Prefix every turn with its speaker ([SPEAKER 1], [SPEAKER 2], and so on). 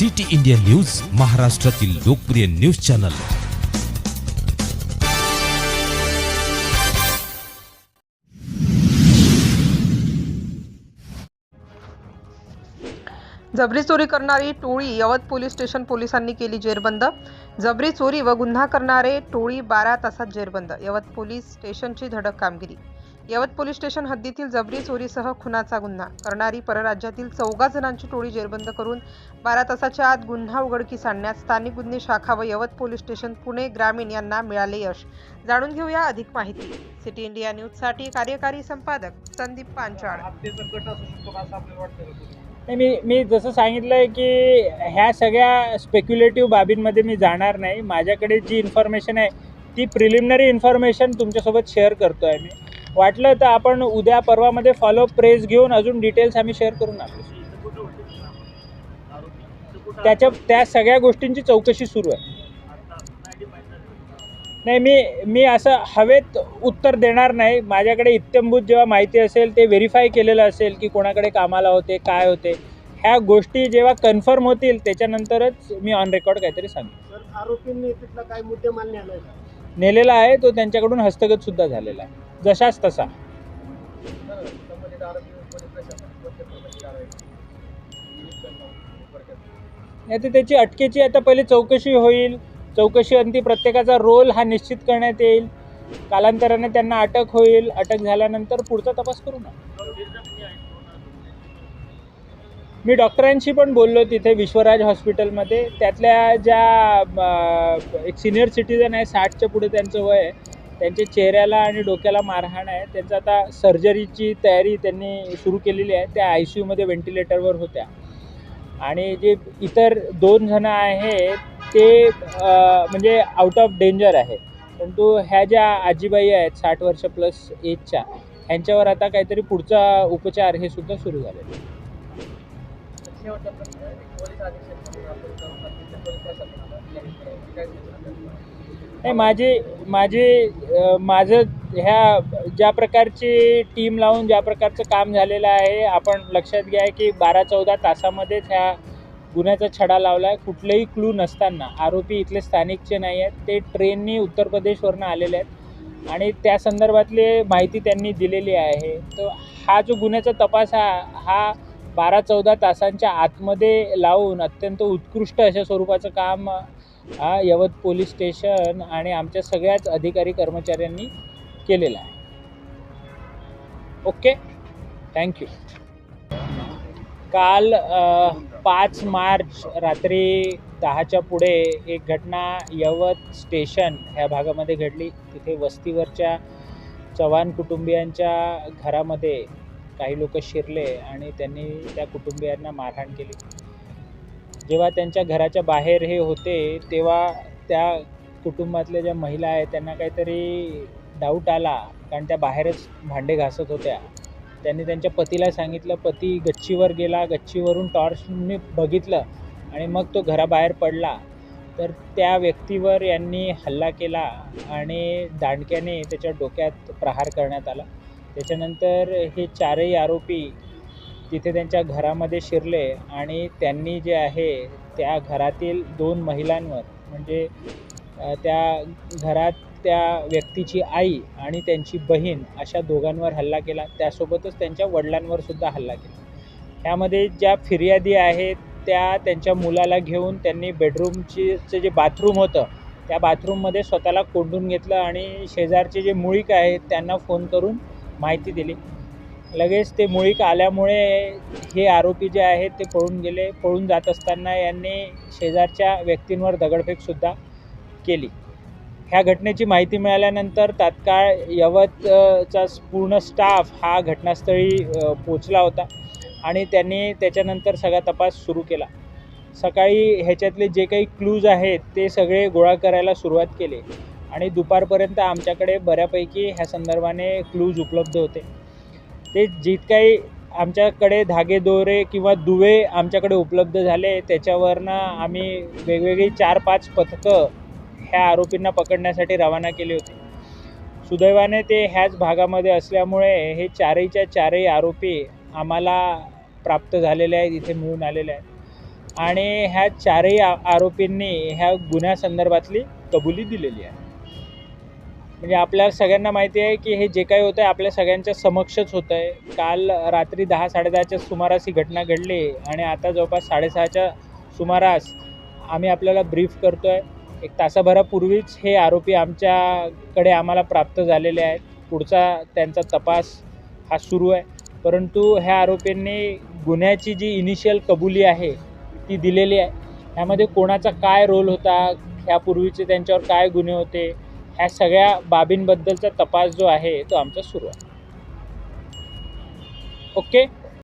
[SPEAKER 1] City India news महाराष्ट्रातील लोकप्रिय news channel.
[SPEAKER 2] जबरी चोरी करणारी टोळी यवत पोलीस स्टेशन पोलिसांनी केली जेरबंद. जबरी चोरी व गुन्हा करणारे टोळी बारा तासात जेरबंद. यवत पोलीस स्टेशनची धडक कामगिरी. यवत पोलीस स्टेशन हद्दीतील जबरी चोरीसह खुनाचा गुन्हा. करणारी परराज्यातील चौघा जणांची टोळी जेरबंद करून बारा तासाच्या आत गुन्हा उघडकीस आणण्यात स्थानिक गुन्हे शाखा व यवत पोलीस स्टेशन पुणे ग्रामीण यांना मिळाले यश. जाणून घेऊया अधिक माहिती. सिटी इंडिया न्यूजसाठी कार्यकारी संपादक संदीप पांचाळ.
[SPEAKER 3] मी मी जसं सांगितलं आहे की ह्या सगळ्या स्पेक्युलेटिव्ह बाबींमध्ये मी जाणार नाही. माझ्याकडे जी इन्फॉर्मेशन आहे ती प्रिलिमिनरी इन्फॉर्मेशन तुमच्यासोबत शेअर करतो आहे मी. वाटलं तर आपण उद्या परवामध्ये फॉलो प्रेस घेऊन अजून डिटेल्स आम्ही शेअर करून आपले त्याच्या त्या सगळ्या गोष्टींची चौकशी सुरू आहे.
[SPEAKER 4] नाही
[SPEAKER 3] मी मी असं हवेत उत्तर देणार नाही. माझ्याकडे इत्यंभूत जेव्हा माहिती असेल ते व्हेरीफाय केलेलं असेल की कोणाकडे कामाला होते काय होते. ह्या गोष्टी जेव्हा कन्फर्म होतील त्याच्यानंतरच मी ऑन रेकॉर्ड काहीतरी सांगेन.
[SPEAKER 4] आरोपींनी तिथला काय मुद्देमाल नेलाय का
[SPEAKER 3] नेलेला आहे तो त्यांच्याकडून हस्तगत सुद्धा झालेला आहे. जशाच तसा. नाही तर त्याची अटकेची आता पहिले चौकशी होईल. चौकशी अंती प्रत्येकाचा रोल हा निश्चित करण्यात येईल. कालांतराने त्यांना अटक होईल. अटक झाल्यानंतर पुढचा तपास करू ना. मी डॉक्टरांशी पण बोललो तिथे विश्वराज हॉस्पिटलमध्ये. त्यातल्या ज्या एक सिनियर सिटीजन आहे साठच्या पुढे त्यांचं वय आहे त्यांच्या चेहऱ्याला आणि डोक्याला मारहाण आहे. त्यांचं आता सर्जरीची तयारी त्यांनी सुरू केलेली आहे. त्या आय सी यूमध्ये व्हेंटिलेटरवर होत्या. आणि जे इतर दोन जणं आहेत ते म्हणजे आउट ऑफ डेंजर आहे. परंतु ह्या ज्या आजीबाई आहेत साठ वर्ष प्लस एजच्या ह्यांच्यावर आता काहीतरी पुढचा उपचार हे सुद्धा सुरू झालेले आहे.
[SPEAKER 4] शेवटचा प्रश्न पोलीस
[SPEAKER 3] नाही माझी माझी माझं ह्या ज्या प्रकारची टीम लावून ज्या प्रकारचं काम झालेलं आहे आपण लक्षात घ्या की बारा चौदा तासामध्येच ह्या गुन्ह्याचा छडा लावला आहे कुठलेही क्लू नसताना आरोपी इथले स्थानिकचे नाही आहेत. ते ट्रेननी उत्तर प्रदेशवरनं आलेले आहेत. आणि त्या संदर्भातली माहिती त्यांनी दिलेली आहे. तर हा जो गुन्ह्याचा तपास हा हा बारा चौदा तासांच्या आतमध्ये लावून अत्यंत उत्कृष्ट अशा स्वरूपाचं काम हा यवत पोलीस स्टेशन आणि आमच्या सगळ्याच अधिकारी कर्मचाऱ्यांनी केलेला आहे. ओके? थँक्यू काल पाच मार्च रात्री दहाच्या पुढे एक घटना यवत स्टेशन ह्या भागामध्ये घडली. तिथे वस्तीवरच्या चव्हाण कुटुंबियांच्या घरामध्ये काही लोक शिरले आणि त्यांनी त्या कुटुंबियांना मारहाण केली. जेव्हा त्यांच्या घराच्या बाहेर हे होते तेव्हा त्या कुटुंबातल्या ज्या महिला आहेत त्यांना काहीतरी डाऊट आला. कारण त्या बाहेरच भांडे घासत होत्या. त्यांनी त्यांच्या पतीला सांगितलं पती गच्चीवर गेला गच्चीवरून टॉर्चने बघितलं आणि मग तो घराबाहेर पडला. तर त्या व्यक्तीवर यांनी हल्ला केला आणि दांडक्याने त्याच्या डोक्यात प्रहार करण्यात आला. त्याच्यानंतर हे चारही आरोपी तिथे त्यांच्या घरामध्ये शिरले आणि त्यांनी जे आहे त्या घरातील दोन महिलांवर म्हणजे त्या घरात त्या व्यक्तीची आई आणि त्यांची बहीण अशा दोघांवर हल्ला केला. त्यासोबतच त्यांच्या वडिलांवर सुद्धा हल्ला केला. ह्यामध्ये ज्या फिर्यादी आहेत त्या त्यांच्या मुलाला घेऊन त्यांनी बेडरूमचीचं जे बाथरूम होतं त्या बाथरूममध्ये स्वतःला कोंडून घेतलं आणि शेजारचे जे मुळीक आहेत त्यांना फोन करून माहिती दिली. लगेच ते मुळीक आल्यामुळे हे आरोपी जे आहेत ते पळून गेले. पळून जात असताना यांनी शेजारच्या व्यक्तींवर दगडफेकसुद्धा केली. ह्या घटनेची माहिती मिळाल्यानंतर तात्काळ यवतचा पूर्ण स्टाफ हा घटनास्थळी पोचला होता आणि त्यांनी त्याच्यानंतर सगळा तपास सुरू केला. सकाळी ह्याच्यातले जे काही क्लूज आहेत ते सगळे गोळा करायला सुरुवात केली. आणि दुपारपर्यंत आमच्याकडे बऱ्यापैकी ह्या संदर्भाने क्लूज उपलब्ध होते. ते जितकाही आमच्याकडे धागे दोरे किंवा दुवे आमच्याकडे उपलब्ध झाले त्याच्यावरनं आम्ही वेगवेगळी चार पाच पथकं ह्या आरोपींना पकडण्यासाठी रवाना केली होती. सुदैवाने ते ह्याच भागामध्ये असल्यामुळे हे चारहीच्या चारही आरोपी आम्हाला प्राप्त झालेले आहेत इथे मिळून आलेले आहेत. आणि ह्या चारही आ आरोपींनी ह्या गुन्ह्यासंदर्भातली कबुली दिलेली आहे. म्हणजे आपल्या सगळ्यांना माहिती आहे की हे जे काही होतं आहे आपल्या सगळ्यांच्या समक्षच होतं आहे काल रात्री दहा साडेदहाच्या सुमारास ही घटना घडली आणि आता जवळपास साडेसहाच्या सुमारास आम्ही आपल्याला ब्रीफ करतो आहे एक तासाभरापूर्वीच हे आरोपी आमच्याकडे आम्हाला प्राप्त झालेले आहेत. पुढचा त्यांचा तपास हा सुरू आहे. परंतु ह्या आरोपींनी गुन्ह्याची जी इनिशियल कबुली आहे ती दिलेली आहे. ह्यामध्ये कोणाचा काय रोल होता? ह्यापूर्वीचे त्यांच्यावर काय गुन्हे होते? ह्या सगळ्या बाबींबद्दलचा तपास जो आहे तो आमचा सुरू आहे. ओके?